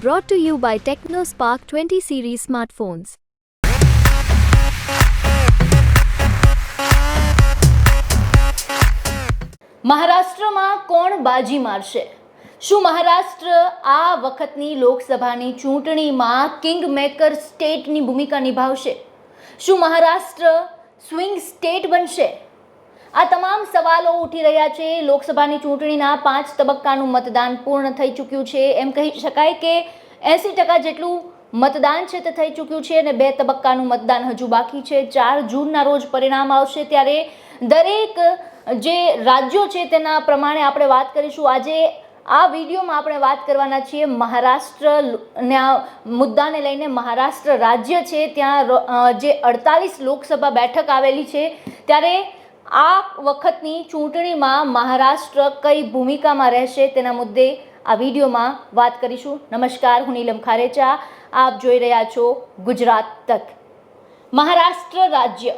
Brought to you by TechnoSpark 20 series smartphones. મહારાષ્ટ્રમાં કોણ બાજી મારશે? શું મહારાષ્ટ્ર આ વખતની લોકસભાની ચૂંટણીમાં કિંગ મેકર સ્ટેટની ભૂમિકા નિભાવશે? શું મહારાષ્ટ્ર સ્વિંગ સ્ટેટ બનશે? આ તમામ સવાલો ઉઠી રહ્યા છે. લોકસભાની ચૂંટણીના પાંચ તબક્કાનું મતદાન પૂર્ણ થઈ ચૂક્યું છે. એમ કહી શકાય કે એંસી ટકા જેટલું મતદાન છે તે થઈ ચૂક્યું છે અને બે તબક્કાનું મતદાન હજુ બાકી છે. ચાર જૂનના રોજ પરિણામ આવશે ત્યારે દરેક જે રાજ્યો છે તેના પ્રમાણે આપણે વાત કરીશું. આજે આ વિડીયોમાં આપણે વાત કરવાના છીએ મહારાષ્ટ્રના મુદ્દાને લઈને મહારાષ્ટ્ર રાજ્ય છે. ત્યાં જે અડતાલીસ લોકસભા બેઠક આવેલી છે. ત્યારે આ વખતની ચૂંટણીમાં મહારાષ્ટ્ર કઈ ભૂમિકામાં રહેશે તેના મુદ્દે આ વિડીયોમાં વાત કરીશું. નમસ્કાર, હું નીલમ ખારેચા. આપ જોઈ રહ્યા છો ગુજરાત તક. મહારાષ્ટ્ર રાજ્ય.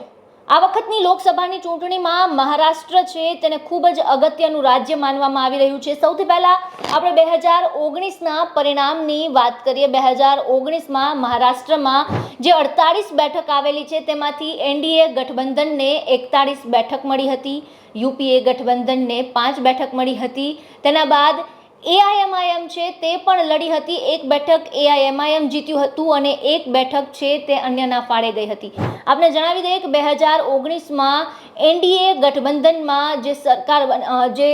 આ વખતની લોકસભાની ચૂંટણીમાં મહારાષ્ટ્ર છે, તેને ખૂબ જ અગત્યનું રાજ્ય માનવામાં આવી રહ્યું છે. સૌથી પહેલાં આપણે બે હજાર ઓગણીસના પરિણામની વાત કરીએ. બે હજાર ઓગણીસમાં મહારાષ્ટ્રમાં જે અડતાળીસ બેઠક આવેલી છે, તેમાંથી એનડીએ ગઠબંધનને એકતાળીસ બેઠક મળી હતી, યુપીએ ગઠબંધનને પાંચ બેઠક મળી હતી. તેના બાદ એઆઈએમઆઈએમ છે, તે પણ લડી હતી. એક બેઠક એઆઈએમઆઈએમ જીત્યું હતું અને એક બેઠક છે, તે અન્યના ફાળે ગઈ હતી. આપણે જણાવી દઈએ કે બે હજાર ઓગણીસમાં એનડીએ ગઠબંધનમાં જે સરકાર જે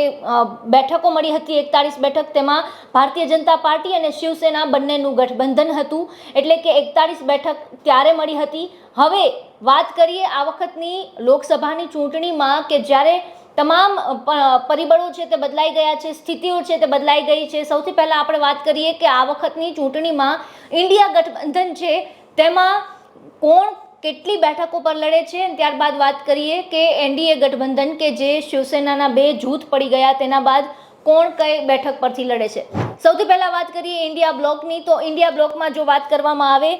બેઠકો મળી હતી, એકતાળીસ બેઠક, તેમાં ભારતીય જનતા પાર્ટી અને શિવસેના બંનેનું ગઠબંધન હતું. એટલે કે એકતાળીસ બેઠક ત્યારે મળી હતી. હવે વાત કરીએ આ વખતની લોકસભાની ચૂંટણીમાં કે જ્યારે તમામ પરિબળો છે તે બદલાઈ ગયા છે, સ્થિતિઓ છે તે બદલાઈ ગઈ છે. સૌથી પહેલાં આપણે વાત કરીએ કે આ વખતની ચૂંટણીમાં ઇન્ડિયા ગઠબંધન છે, તેમાં કોણ કેટલી બેઠકો પર લડે છે અને ત્યારબાદ વાત કરીએ કે એનડીએ ગઠબંધન કે જે શિવસેનાના બે જૂથ પડી ગયા તેના બાદ કોણ કઈ બેઠક પરથી લડે છે. સૌથી પહેલાં વાત કરીએ ઇન્ડિયા બ્લોકની. તો ઇન્ડિયા બ્લોકમાં જો વાત કરવામાં આવે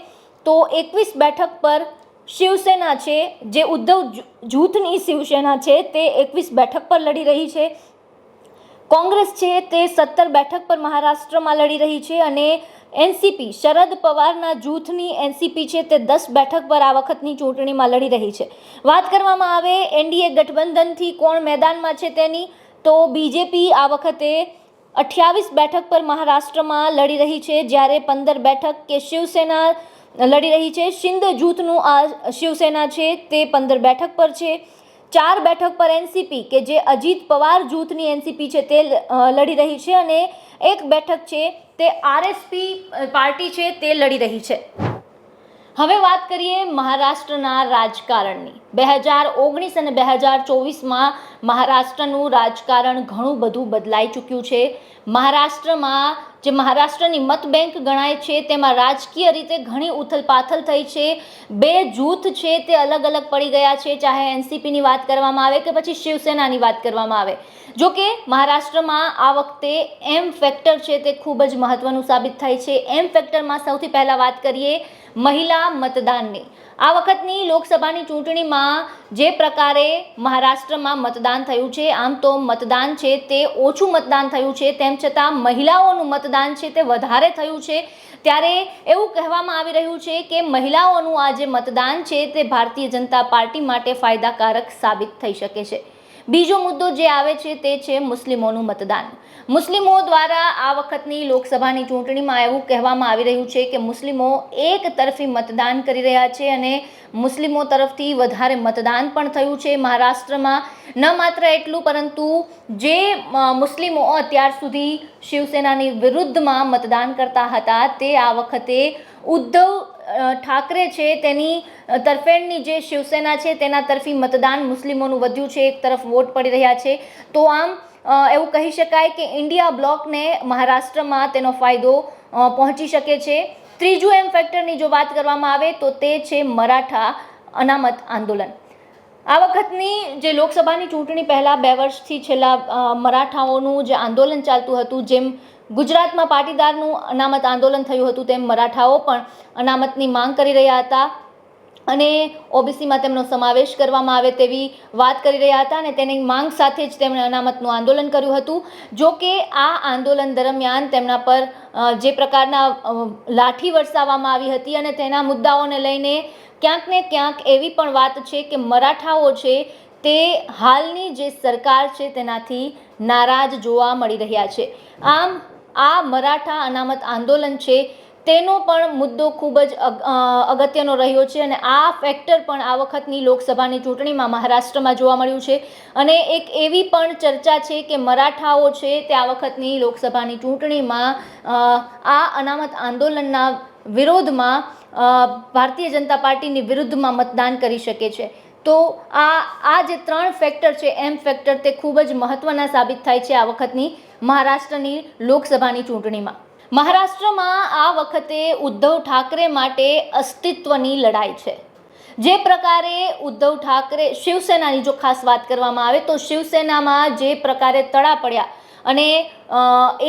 તો એકવીસ બેઠક પર શિવસેના છે, જે ઉદ્ધવ જૂથની શિવસેના છે, તે એકવીસ બેઠક પર લડી રહી છે. કોંગ્રેસ છે, તે સત્તર બેઠક પર મહારાષ્ટ્રમાં લડી રહી છે અને એનસીપી, શરદ પવારના જૂથની એનસીપી છે, તે દસ બેઠક પર આ વખતની ચૂંટણીમાં લડી રહી છે. વાત કરવામાં આવે એનડીએ ગઠબંધનથી કોણ મેદાનમાં છે તેની, તો બીજેપી આ વખતે અઠ્યાવીસ બેઠક પર મહારાષ્ટ્રમાં લડી રહી છે, જ્યારે પંદર બેઠક કે શિવસેના લડી રહી છે. શિંદ જૂથનું આ શિવસેના છે તે પંદર બેઠક પર છે. ચાર બેઠક પર એનસીપી કે જે અજીત પવાર જૂથની એનસીપી છે તે લડી રહી છે અને એક બેઠક છે તે આરએસપી પાર્ટી છે તે લડી રહી છે. હવે વાત કરીએ મહારાષ્ટ્રના રાજકારણની. બે હજાર ઓગણીસ અને બે હજાર ચોવીસમાં મહારાષ્ટ્રનું રાજકારણ ઘણું બધું બદલાઈ ચૂક્યું છે. મહારાષ્ટ્રમાં જે મહારાષ્ટ્રની મત બેંક ગણાય છે, તેમાં રાજકીય રીતે ઘણી ઉથલપાથલ થઈ છે. બે જૂથ છે તે અલગ અલગ પડી ગયા છે, ચાહે એનસીપીની વાત કરવામાં આવે કે પછી શિવસેનાની વાત કરવામાં આવે. જો કે મહારાષ્ટ્રમાં આ વખતે એમ ફેક્ટર છે તે ખૂબ જ મહત્વનું સાબિત થાય છે. એમ ફેક્ટરમાં સૌથી પહેલાં વાત કરીએ મહિલા મતદાનની. આ વખતની લોકસભાની ચૂંટણીમાં જે પ્રકારે મહારાષ્ટ્રમાં મતદાન થયું છે, આમ તો મતદાન છે તે ઓછું મતદાન થયું છે, તેમ છતાં મહિલાઓનું મતદાન છે તે વધારે થયું છે. ત્યારે એવું કહેવામાં આવી રહ્યું છે કે મહિલાઓનું આ જે મતદાન છે તે ભારતીય જનતા પાર્ટી માટે ફાયદાકારક સાબિત થઈ શકે છે. બીજો મુદ્દો જે આવે છે તે છે મુસ્લિમોનું મતદાન. મુસ્લિમો દ્વારા આ વખતની લોકસભાની ચૂંટણીમાં એવું કહેવામાં આવી રહ્યું છે કે મુસ્લિમો એક તરફી મતદાન કરી રહ્યા છે અને મુસ્લિમો તરફથી વધારે મતદાન પણ થયું છે મહારાષ્ટ્રમાં. ન માત્ર એટલું, પરંતુ જે મુસ્લિમો અત્યાર સુધી શિવસેનાની વિરુદ્ધમાં મતદાન કરતા હતા તે આ વખતે ઉદ્ધવ ઠાકરે છે તેની તરફેણની જે શિવસેના છે તેના તરફી મતદાન મુસ્લિમોનું વધ્યું છે, એક તરફ વોટ પડી રહ્યા છે. તો આમ એવું કહી શકાય કે ઇન્ડિયા બ્લોકને મહારાષ્ટ્રમાં તેનો ફાયદો પહોંચી શકે છે. ત્રીજું એમ ફેક્ટરની જો વાત કરવામાં આવે તો તે છે મરાઠા અનામત આંદોલન. આ વખતની જે લોકસભાની ચૂંટણી પહેલાં બે વર્ષથી છેલ્લા મરાઠાઓનું જે આંદોલન ચાલતું હતું, જેમ ગુજરાતમાં પાટીદારનું અનામત આંદોલન થયું હતું તેમ મરાઠાઓ પણ અનામતની માંગ કરી રહ્યા હતા અને ઓબીસીમાં તેમનો સમાવેશ કરવામાં આવે તેવી વાત કરી રહ્યા હતા અને તેની માંગ સાથે જ તેમણે અનામતનું આંદોલન કર્યું હતું. જો કે આ આંદોલન દરમિયાન તેમના પર જે પ્રકારના લાઠી વરસાવવામાં આવી હતી અને તેના મુદ્દાઓને લઈને ક્યાંક ને ક્યાંક એવી પણ વાત છે કે મરાઠાઓ છે તે હાલની જે સરકાર છે તેનાથી નારાજ જોવા મળી રહ્યા છે. આમ આ મરાઠા અનામત આંદોલન છે, તેનો પણ મુદ્દો ખૂબ જ અગ- અગત્યનો રહ્યો છે અને આ ફેક્ટર પણ આ વખતની લોકસભાની ચૂંટણીમાં મહારાષ્ટ્રમાં જોવા મળ્યું છે. અને એક એવી પણ ચર્ચા છે કે મરાઠાઓ છે તે આ વખતની લોકસભાની ચૂંટણીમાં આ અનામત આંદોલનના વિરોધમાં ભારતીય જનતા પાર્ટીની વિરુદ્ધમાં મતદાન કરી શકે છે. તો આ આ જે ત્રણ ફેક્ટર છે એમ ફેક્ટર તે ખૂબ જ મહત્ત્વના સાબિત થાય છે આ વખતની. મહારાષ્ટ્રની લોકસભાની ચૂંટણીમાં. મહારાષ્ટ્રમાં આ વખતે ઉદ્ધવ ઠાકરે માટે અસ્તિત્વની લડાઈ છે. જે પ્રકારે ઉદ્ધવ ઠાકરે શિવસેનાની જો ખાસ વાત કરવામાં આવે તો શિવસેનામાં જે પ્રકારે તડા પડ્યા અને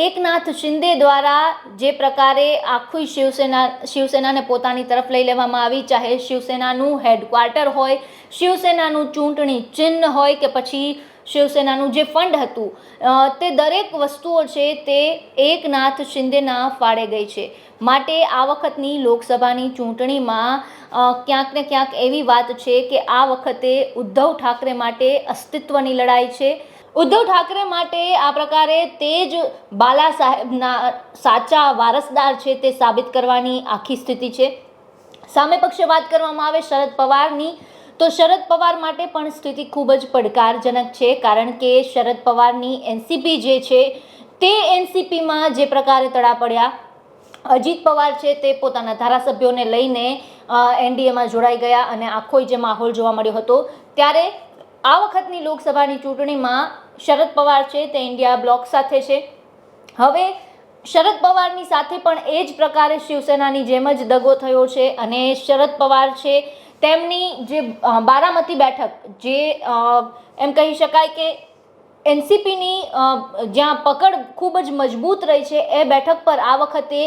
એકનાથ શિંદે દ્વારા જે પ્રકારે આખું શિવસેના, શિવસેનાને પોતાની તરફ લઈ લેવામાં આવી, ચાહે શિવસેનાનું હેડક્વાર્ટર હોય, શિવસેનાનું ચૂંટણી ચિહ્ન હોય કે પછી શિવસેનાનું જે ફંડ હતું તે દરેક વસ્તુઓ છે તે એકનાથ શિંદેના ફાળે ગઈ છે. માટે આ વખતની લોકસભાની ચૂંટણીમાં ક્યાંક ને ક્યાંક એવી વાત છે કે આ વખતે ઉદ્ધવ ઠાકરે માટે અસ્તિત્વની લડાઈ છે. ઉદ્ધવ ઠાકરે માટે આ પ્રકારે તે જ બાલા સાહેબના સાચા વારસદાર છે તે સાબિત કરવાની આખી સ્થિતિ છે. સામે પક્ષે વાત કરવામાં આવે, શરદ પવારની તો શરદ પવાર માટે પણ સ્થિતિ ખૂબ જ પડકારજનક છે, કારણ કે શરદ પવારની એનસીપી જે છે, તે એનસીપીમાં જે પ્રકારે તડા પડ્યા, અજીત પવાર છે તે પોતાના ધારાસભ્યોને લઈને એનડીએમાં જોડાઈ ગયા અને આખો જે માહોલ જોવા મળ્યો હતો. ત્યારે આ વખતની લોકસભાની ચૂંટણીમાં શરદ પવાર છે, તે ઇન્ડિયા બ્લોક સાથે છે. હવે શરદ પવારની સાથે પણ એ જ પ્રકારે શિવસેનાની જેમ જ દગો થયો છે અને શરદ પવાર છે તેમની જે બારામતી બેઠક, જે એમ કહી શકાય કે એનસીપીની જ્યાં પકડ ખૂબ જ મજબૂત રહી છે, એ બેઠક પર આ વખતે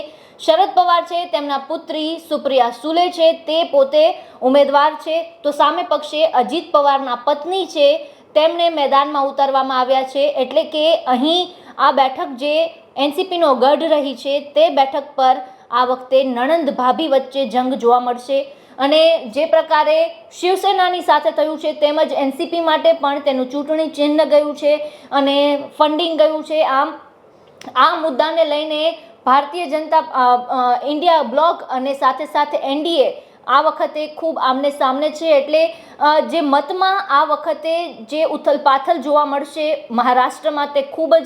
શરદ પવાર છે, તેમના પુત્રી સુપ્રિયા સુલે છે, તે પોતે ઉમેદવાર છે. તો સામે પક્ષે અજીત પવારના પત્ની છે, તેમને મેદાનમાં ઉતારવામાં આવ્યા છે. એટલે કે અહીં આ બેઠક જે એનસીપીનો ગઢ રહી છે, તે બેઠક પર આ વખતે નણંદ ભાભી વચ્ચે જંગ જોવા મળશે. અને જે પ્રકારે શિવસેનાની સાથે થયું છે તેમજ એનસીપી માટે પણ તેનું ચૂંટણી ચિહ્ન ગયું છે અને ફંડિંગ ગયું છે. આમ, આ મુદ્દાને લઈને ભારતીય જનતા ઇન્ડિયા બ્લોક અને સાથે સાથે એનડીએ આ વખતે ખૂબ આમને સામને છે. એટલે જે મતમાં આ વખતે જે ઉથલપાથલ જોવા મળશે મહારાષ્ટ્રમાં તે ખૂબ જ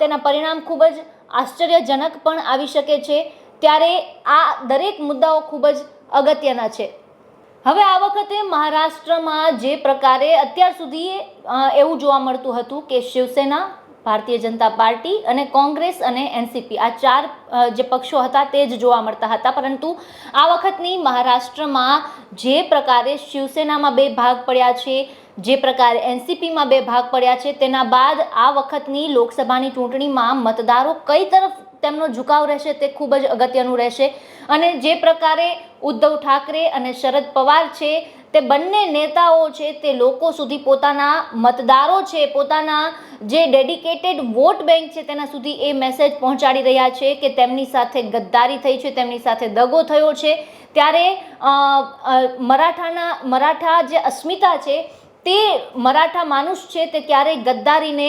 તેના પરિણામ ખૂબ જ આશ્ચર્યજનક પણ આવી શકે છે. ત્યારે આ દરેક મુદ્દાઓ ખૂબ જ અગત્યના છે. હવે આ વખતે મહારાષ્ટ્રમાં જે પ્રકારે અત્યાર સુધી એવું જોવા મળતું હતું કે શિવસેના, ભારતીય જનતા પાર્ટી અને કોંગ્રેસ અને એનસીપી આ ચાર જે પક્ષો હતા તે જ જોવા મળતા હતા. પરંતુ આ વખતની મહારાષ્ટ્રમાં જે પ્રકારે શિવસેનામાં બે ભાગ પડ્યા છે, જે પ્રકારે એનસીપીમાં બે ભાગ પડ્યા છે, તેના બાદ આ વખતની લોકસભાની ચૂંટણીમાં મતદારો કઈ તરફ તેમનો ઝુકાવ રહેશે, તે ખૂબ જ અગત્યનું રહેશે. અને જે પ્રકારે ઉદ્ધવ ઠાકરે અને શરદ પવાર છે, તે બંને નેતાઓ છે, તે લોકો સુધી પોતાના મતદારો છે, પોતાના જે ડેડિકેટેડ વોટ બેંક છે, તેના સુધી એ મેસેજ પહોંચાડી રહ્યા છે કે તેમની સાથે ગદ્દારી થઈ છે, તેમની સાથે દગો થયો છે. ત્યારે મરાઠાના, મરાઠા જે અસ્મિતા છે તે મરાઠા માણુસ છે તે ક્યારેય ગદ્દારીને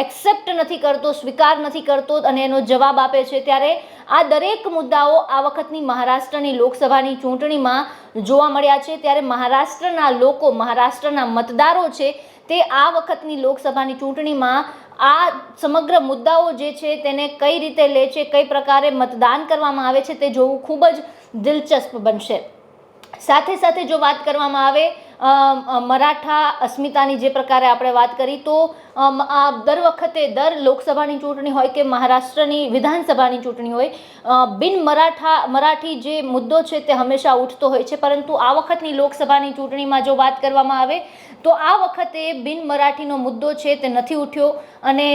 એક્સેપ્ટ નથી કરતો, સ્વીકાર નથી કરતો અને એનો જવાબ આપે છે. ત્યારે આ દરેક મુદ્દાઓ આ વખતની મહારાષ્ટ્રની લોકસભાની ચૂંટણીમાં જોવા મળ્યા છે. ત્યારે મહારાષ્ટ્રના લોકો, મહારાષ્ટ્રના મતદારો છે તે આ વખતની લોકસભાની ચૂંટણીમાં આ સમગ્ર મુદ્દાઓ જે છે તેને કઈ રીતે લે છે, કઈ પ્રકારે મતદાન કરવામાં આવે છે તે જોવું ખૂબ જ દિલચસ્પ બનશે. સાથે સાથે જો વાત કરવામાં આવે મરાઠા અસ્મિતાની જે પ્રકારે આપણે વાત કરી, તો આ દર વખતે દર લોકસભાની ચૂંટણી હોય કે મહારાષ્ટ્રની વિધાનસભાની ચૂંટણી હોય બિન મરાઠા, મરાઠી જે મુદ્દો છે તે હંમેશા ઉઠતો હોય છે. પરંતુ આ વખતની લોકસભાની ચૂંટણીમાં જો વાત કરવામાં આવે, તો આ વખતે બિન મરાઠીનો મુદ્દો છે તે નથી ઉઠ્યો. અને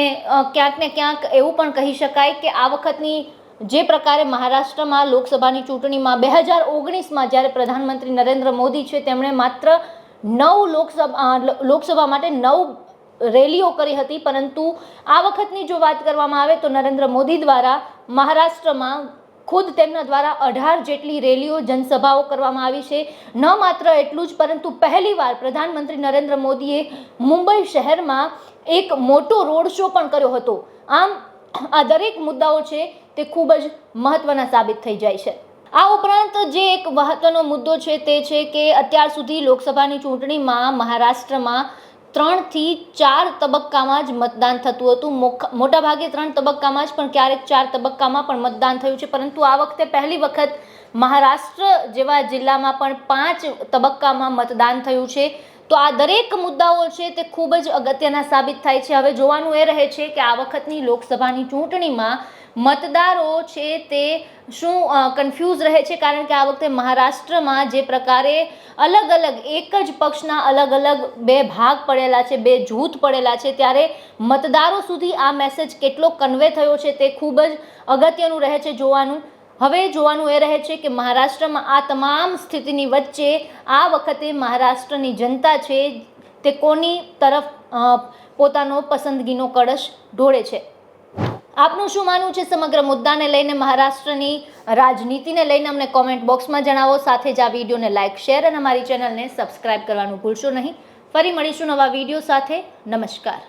ક્યાંક ને ક્યાંક એવું પણ કહી શકાય કે આ વખતની જે પ્રકારે મહારાષ્ટ્રમાં લોકસભાની ચૂંટણીમાં બે હજાર ઓગણીસમાં જ્યારે પ્રધાનમંત્રી નરેન્દ્ર મોદી છે, તેમણે માત્ર નવ લોકસભા લોકસભા માટે નવ રેલીઓ કરી હતી, પરંતુ આ વખતની જો વાત કરવામાં આવે તો નરેન્દ્ર મોદી દ્વારા મહારાષ્ટ્રમાં ખુદ તેમના દ્વારા અઢાર જેટલી રેલીઓ જનસભાઓ કરવામાં આવી છે. ન માત્ર એટલું જ, પરંતુ પહેલીવાર પ્રધાનમંત્રી નરેન્દ્ર મોદીએ મુંબઈ શહેરમાં એક મોટો રોડ શો પણ કર્યો હતો. આમ, આ દરેક મુદ્દાઓ છે તે ખૂબ જ મહત્વના સાબિત થઈ જાય છે. આ ઉપરાંત જે એક મહત્વનો મુદ્દો છે તે છે કે અત્યાર સુધી લોકસભાની ચૂંટણીમાં મહારાષ્ટ્રમાં ત્રણથી ચાર તબક્કામાં જ મતદાન થતું હતું. મોખ- મોટાભાગે ત્રણ તબક્કામાં જ, પણ ક્યારેક ચાર તબક્કામાં પણ મતદાન થયું છે. પરંતુ આ વખતે પહેલી વખત મહારાષ્ટ્ર જેવા જિલ્લામાં પણ પાંચ તબક્કામાં મતદાન થયું છે. તો આ દરેક મુદ્દાઓ છે તે ખૂબ જ અગત્યના સાબિત થાય છે. હવે જોવાનું એ રહે છે કે આ વખતની લોકસભાની ચૂંટણીમાં મતદારો છે તે શું કન્ફ્યુઝ રહે છે? કારણ કે આ વખતે મહારાષ્ટ્રમાં જે પ્રકારે અલગ અલગ એક જ પક્ષના અલગ અલગ બે ભાગ પડેલા છે, બે જૂથ પડેલા છે, ત્યારે મતદારો સુધી આ મેસેજ કેટલો કન્વે થયો છે તે ખૂબ જ અગત્યનું રહે છે જોવાનું. હવે જોવાનું એ રહે છે કે મહારાષ્ટ્રમાં આ તમામ સ્થિતિની વચ્ચે આ વખતે મહારાષ્ટ્રની જનતા છે તે કોની તરફ પોતાનો પસંદગીનો કળશ ઢોળે છે? આપનું શું માનવું છે સમગ્ર મુદ્દાને લઈને, મહારાષ્ટ્રની રાજનીતિને લઈને? અમને કોમેન્ટ બોક્સમાં જણાવો. સાથે જ આ વિડીયોને લાઇક, શેર અને અમારી ચેનલને સબસ્ક્રાઇબ કરવાનું ભૂલશો નહીં. ફરી મળીશું નવા વીડિયો સાથે. નમસ્કાર.